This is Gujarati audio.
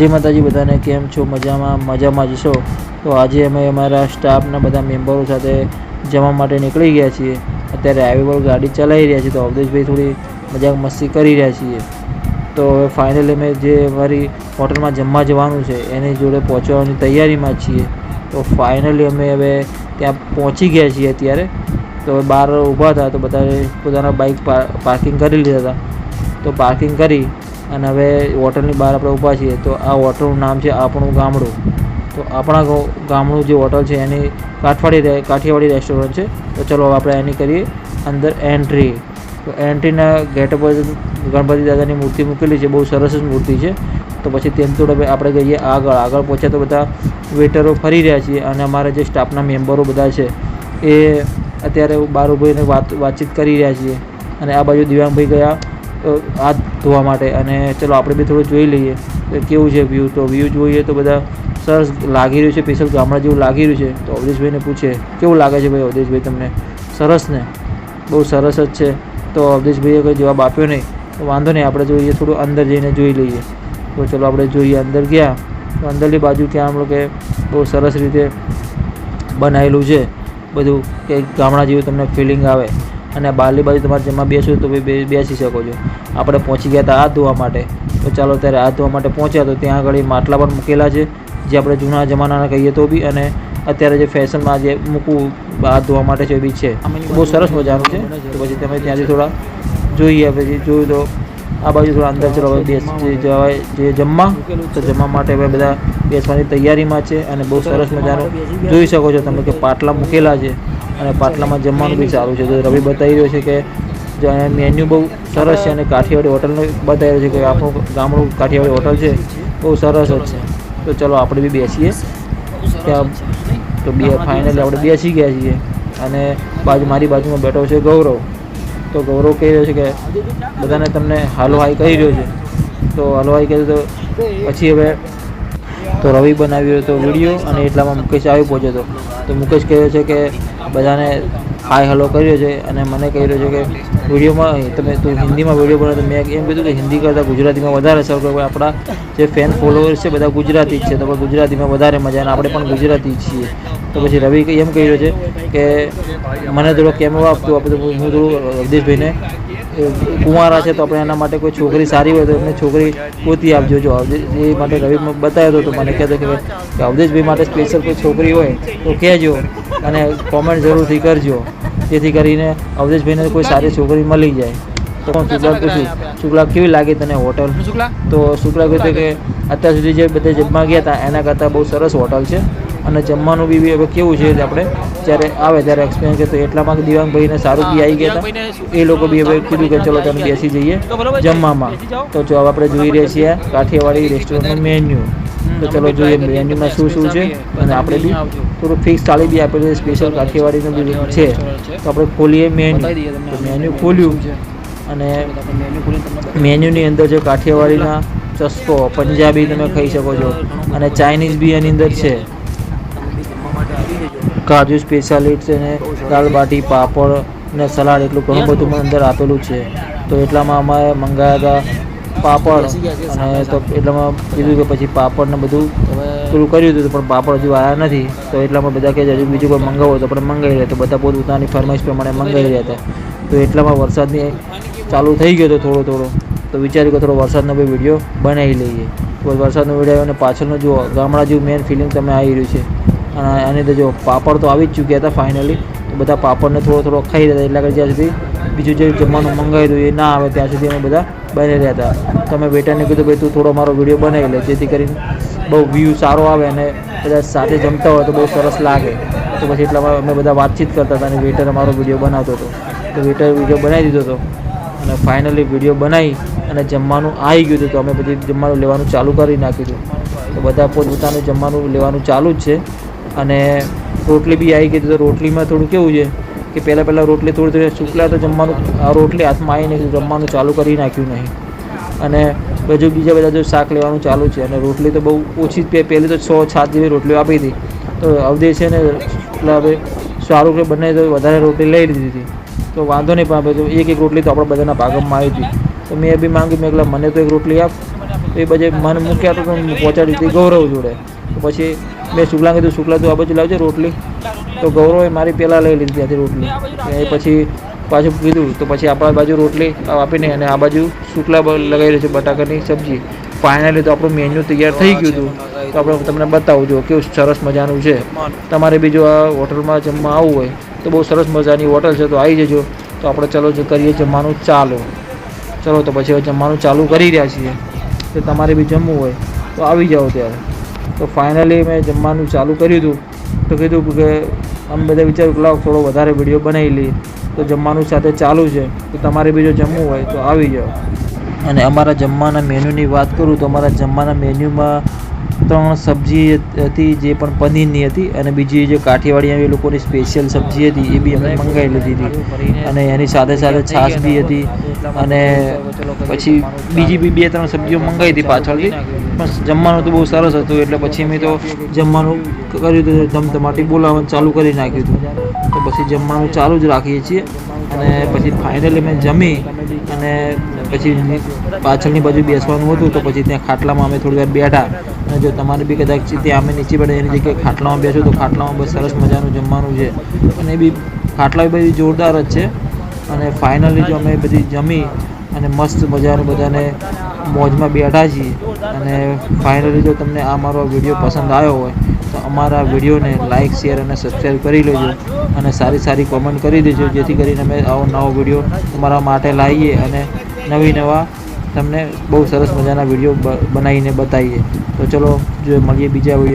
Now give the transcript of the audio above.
જય માતાજી બધાને કેમ છો? મજામાં? મજામાં જ છો? તો આજે અમે અમારા સ્ટાફના બધા મેમ્બરો સાથે જમવા માટે નીકળી ગયા છીએ. અત્યારે હાઈવે ગાડી ચલાવી રહ્યા છીએ તો અવધેશભાઈ થોડી મજાક મસ્તી કરી રહ્યા છીએ. તો હવે ફાઇનલી અમે જે અમારી હોટલમાં જમવા જવાનું છે, એની જોડે પહોંચવાની તૈયારીમાં છીએ. તો ફાઇનલી અમે હવે ત્યાં પહોંચી ગયા છીએ અત્યારે. તો હવે બહાર ઊભા હતા તો બધાએ પોતાના બાઇક પાર્કિંગ કરી લીધા હતા. તો પાર્કિંગ કરી અને હવે હોટલની બહાર આપણે ઊભા છીએ, તો આ હોટલનું નામ છે આપણું ગામડું. તો આપણા ગામડું જે હોટલ છે, એની કાઠવાડી કાઠિયાવાડી રેસ્ટોરન્ટ છે. તો ચલો આપણે એની કરીએ અંદર એન્ટ્રી તો એન્ટ્રીના ગેટ પર ગણપતિ દાદાની મૂર્તિ મૂકેલી છે, બહુ સરસ જ મૂર્તિ છે. તો પછી તેમ તો આપણે જઈએ આગળ. આગળ પહોંચ્યા તો બધા વેટરો ફરી રહ્યા છીએ અને અમારા જે સ્ટાફના મેમ્બરો બધા છે, એ અત્યારે બહાર ઊભીને વાત, વાતચીત કરી રહ્યા છીએ. અને આ બાજુ દિવ્યાંગભાઈ ગયા. હાથ ધોવા માટે. અને ચલો, આપણે બી થોડું જોઈ લઈએ કે કેવું છે વ્યૂ તો વ્યૂ જોઈએ તો બધા સરસ લાગી રહ્યું છે સ્પેશિયલ ગામડા જેવું લાગી રહ્યું છે. તો અવધેશભાઈને પૂછે, કેવું લાગે છે ભાઈ અવધેશભાઈ તમને? સરસ ને? બહુ સરસ જ છે. તો અવધેશભાઈએ કોઈ જવાબ આપ્યો નહીં. તો વાંધો નહીં, આપણે જોઈએ થોડું અંદર જઈને જોઈ લઈએ. તો ચલો, આપણે જોઈએ અંદર ગયા. તો અંદરની બાજુ ત્યાં આમ કે બહુ સરસ રીતે બનાવેલું છે. બધું કે ગામડા જેવું તમને ફિલિંગ આવે. અને બહારની બાજુ તમારે જેમાં બેસવું તો બેસી શકો છો. આપણે પહોંચી ગયા હતા હાથ ધોવા માટે. તો ચાલો ત્યારે હાથ ધોવા માટે પહોંચ્યા તો ત્યાં આગળ માટલા પણ મૂકેલા છે, જે આપણે જૂના જમાનાના કહીએ તો બી. અને અત્યારે જે ફેશનમાં જે મૂકવું હાથ ધોવા માટે છે એ બી છે. બહુ સરસ મજાનું છે. તો પછી તમે ત્યાંથી થોડા જોઈએ પછી જોયું તો આ બાજુ થોડા અંદર ચલો બેસ જવાય જે જમવા. તો જમવા માટે હવે બધા બેસવાની તૈયારીમાં છે અને બહુ સરસ મજાનું. જોઈ શકો છો તમે કે પાટલા મૂકેલા છે. અને પાટલામાં જમવાનું બી સારું છે. તો રવિ બતાવી રહ્યો છે કે જો મેન્યુ બહુ સરસ છે અને કાઠિયાવાડી હોટલનું બતાવી રહ્યો છે કે આપણું ગામડું કાઠિયાવાડી હોટલ છે. બહુ સરસ જ છે. તો ચલો આપણે બી બેસીએ. ત્યાં તો બે ફાઇનલી આપણે બેસી ગયા છીએ. અને બાજુ મારી બાજુમાં બેઠો છે ગૌરવ. તો ગૌરવ કહી રહ્યો છે કે બધાને તમને હાલો હાઈ કહી રહ્યો છે. તો હાલો હાઈ કહ્યું તો પછી હવે તો રવિ બનાવ્યો હતો વીડિયો અને એટલામાં મુકેશ આવી પહોંચ્યો હતો. તો મુકેશ કહ્યો છે કે બધાને હાય હલો કર્યો છે અને મને કહી રહ્યો છે કે વિડીયોમાં તમે તું હિન્દીમાં વીડિયો બનાવ, તો મેં એમ કીધું કે હિન્દી કરતાં ગુજરાતીમાં વધારે સર કે આપણા જે ફેન ફોલોઅર્સ છે બધા ગુજરાતી જ છે, તો ગુજરાતીમાં વધારે મજા અને આપણે પણ ગુજરાતી છીએ. તો પછી રવિ એમ કહી રહ્યો છે કે મને થોડો કેમેરો આપતો આપણે હું થોડું અવધેશભાઈને એ કુંવારા છે તો આપણે એના માટે કોઈ છોકરી સારી હોય તો એમને છોકરી ગોતી આપજો. જો એ માટે રવિ બતાવ્યો હતો તો મને કહેતો કે અવધેશભાઈ માટે સ્પેશિયલ કોઈ છોકરી હોય તો કહેજો અને કોમેન્ટ જરૂરથી કરજો. જેથી કરીને અવધેશભાઈને કોઈ સારી છોકરી મળી જાય. તો હું શુક્લા પૂછું શુક્લા કેવી લાગી તને હોટલ? તો શુક્લા કહ્યું કે અત્યાર સુધી જે બધે જમવા ગયા હતા એના કરતાં બહુ સરસ હોટલ છે. અને જમવાનું બી બી હવે કેવું છે આપણે જ્યારે આવે ત્યારે એક્સપ્લેન છે તો એટલામાં દિવાંગભાઈને સારું બી આવી ગયા હતા. એ લોકો બી હવે કીધું કે ચલો તમે બેસી જઈએ જમવામાં. તો જો આપણે જોઈ રહ્યા છીએ કાઠિયાવાડી રેસ્ટોરન્ટનું મેન્યુ તો ચલો જોઈએ મેન્યુમાં શું શું છે અને આપણે બી થોડું ફિક્સ થાળી બી આપેલું સ્પેશિયલ કાઠિયાવાડીનું બી છે. તો આપણે ખોલીએ મેન્યુ તો મેન્યુ ખોલ્યું અને મેન્યુની અંદર જો કાઠિયાવાડીના ચસ્કો પંજાબી તમે ખાઈ શકો છો. અને ચાઇનીઝ બી એની અંદર છે. કાજુ સ્પેશિયાલિટ છે ને દાળ બાટી પાપડ ને સલાડ એટલું ઘણું બધું અંદર આપેલું છે. તો એટલામાં અમારે મંગાવ્યા હતા પાપડ અને તો એટલામાં કીધું કે પછી પાપડ ને બધું પેલું કર્યું હતું પણ પાપડ હજુ આવ્યા નથી. તો એટલામાં બધા કહે છે હજુ બીજું કોઈ મંગાવો તો પણ મંગાવી રહ્યા તો બધા પોતાની ફરમાઈશ પ્રમાણે મંગાવી રહ્યા હતા. તો એટલામાં વરસાદની ચાલુ થઈ ગયો હતો થોડો થોડો. તો વિચાર્યું કે થોડો વરસાદનો બી વીડિયો બનાવી લઈએ. તો વરસાદનો વીડિયો અને પાછળનો જુઓ ગામડા જેવું મેન ફિલિંગ તમે આવી રહ્યું છે. અને આની અંદર જો પાપડ તો આવી જ ચૂક્યા હતા ફાઇનલી તો બધા પાપડને થોડો થોડો ખાઈ રહ્યા હતા એટલે જ્યાં સુધી બીજું જે જમવાનું મંગાવ્યું હતું એ ના આવે ત્યાં સુધી અમે બધા બની રહ્યા હતા. તો અમે વેટરને કીધું, ભાઈ, તું થોડો મારો વીડિયો બનાવી લે, જેથી કરીને બહુ વ્યૂ સારો આવે અને બધા સાથે જમતા હોય તો બહુ સરસ લાગે. તો પછી એટલામાં અમે બધા વાતચીત કરતા હતા અને વેટર અમારો વીડિયો બનાવતો હતો. તો વેટર વીડિયો બનાવી દીધો હતો અને ફાઇનલી વીડિયો બનાવી અને જમવાનું આવી ગયું હતું. તો અમે પછી જમવાનું લેવાનું ચાલુ કરી નાખ્યું હતું. તો બધા પોતપોતાનું જમવાનું લેવાનું ચાલુ જ છે. અને રોટલી બી આવી ગઈ તો રોટલીમાં થોડું કેવું છે કે પહેલાં પહેલાં રોટલી થોડી થોડી શુક્લા તો જમવાનું, આ રોટલી હાથમાં આવીને જમવાનું ચાલુ કરી નાખ્યું નહીં. અને બધું બીજા બધા જો શાક લેવાનું ચાલુ છે અને રોટલી તો બહુ ઓછી જ પહેલી તો છ, સાત જેવી રોટલીઓ આપી હતી. તો અવધે છે ને, એટલે હવે સારું કે બંને તો વધારે રોટલી લઈ લીધી હતી. તો વાંધો નહીં, પણ બધું એક એક રોટલી તો આપણા બધાના ભાગમાં આવી હતી. તો મેં બી માંગ્યું, મેં એટલે મને તો એક રોટલી આપ. એ બધે મન મૂક્યા તો પહોંચાડી હતી ગૌરવ જોડે. પછી મેં શુક્લા કીધું શુક્લા તું આ બાજુ લાવજે રોટલી. તો ગૌરવે મારી પહેલાં લઈ લીધી ત્યાંથી રોટલી. એ પછી પાછું કીધું તો પછી આપણા બાજુ રોટલી આપીને અને આ બાજુ શુક્લા લગાવી રહ્યું છે બટાકાની સબ્જી. ફાઇનલી તો આપણું મેન્યુ તૈયાર થઈ ગયું હતું. તો આપણે તમને બતાવું જો કેવું સરસ મજાનું છે. તમારે બી જો આ હોટલમાં જમવા આવવું હોય તો બહુ સરસ મજાની હોટલ છે તો આવી જજો. તો આપણે ચલો જે કરીએ જમવાનું ચાલો. ચલો તો પછી હવે જમવાનું ચાલુ કરી રહ્યા છીએ. તો તમારે બી જમવું હોય તો આવી જાઓ ત્યારે. તો ફાઇનલી મેં જમવાનું ચાલુ કર્યું હતું. તો કીધું કે અમે બધા વિચાર્યું કે લાવ થોડો વધારે વીડિયો બનાવી લઈએ. તો જમવાનું સાથે ચાલુ છે. તો તમારે બી જો જમવું હોય તો આવી જાઓ. અને અમારા જમવાના મેન્યુની વાત કરું તો અમારા જમવાના મેન્યુમાં ત્રણ સબ્જી હતી જે પણ પનીરની હતી અને બીજી જે કાઠિયાવાડી એ લોકોની સ્પેશિયલ સબ્જી હતી એ બી અમે મંગાવી લીધી હતી. અને એની સાથે સાથે છાશ બી હતી. અને પછી બીજી બી બે ત્રણ સબ્જીઓ મંગાવી હતી પાછળથી. પણ જમવાનું તો બહુ સરસ હતું, એટલે પછી મેં તો જમવાનું કર્યું હતું, ધમધમાટી બોલાવવાનું ચાલુ કરી નાખ્યું હતું. તો પછી જમવાનું ચાલુ જ રાખીએ છીએ અને પછી ફાઇનલી મેં જમી અને પછી પાછળની બાજુ બેસવાનું હતું, તો પછી ત્યાં ખાટલામાં અમે થોડી વાર બેઠા. અને જો તમારે બી કદાચ ત્યાં અમે નીચે પડે એની જગ્યાએ ખાટલામાં બેસો તો ખાટલામાં બસ સરસ મજાનું જમવાનું છે. અને એ બી ખાટલા બી બધી જોરદાર જ છે. અને ફાઇનલી જો અમે બધી જમી અને મસ્ત મજાનું બધાને મોજમાં બેઠા છીએ. અને ફાઇનલી જો તમને આ મારો વીડિયો પસંદ આવ્યો હોય, તો અમારા વિડીયોને લાઇક શેર અને સબસ્ક્રાઈબ કરી લેજો. અને સારી સારી કોમેન્ટ કરી દેજો, જેથી કરીને અમે આવો નવો વીડિયો તમારા માટે લાવીએ અને નવી નવા તમને બહુ સરસ મજાના વીડિયો બનાવીને બતાવીએ. તો ચલો જો મળીએ બીજા વીડિયો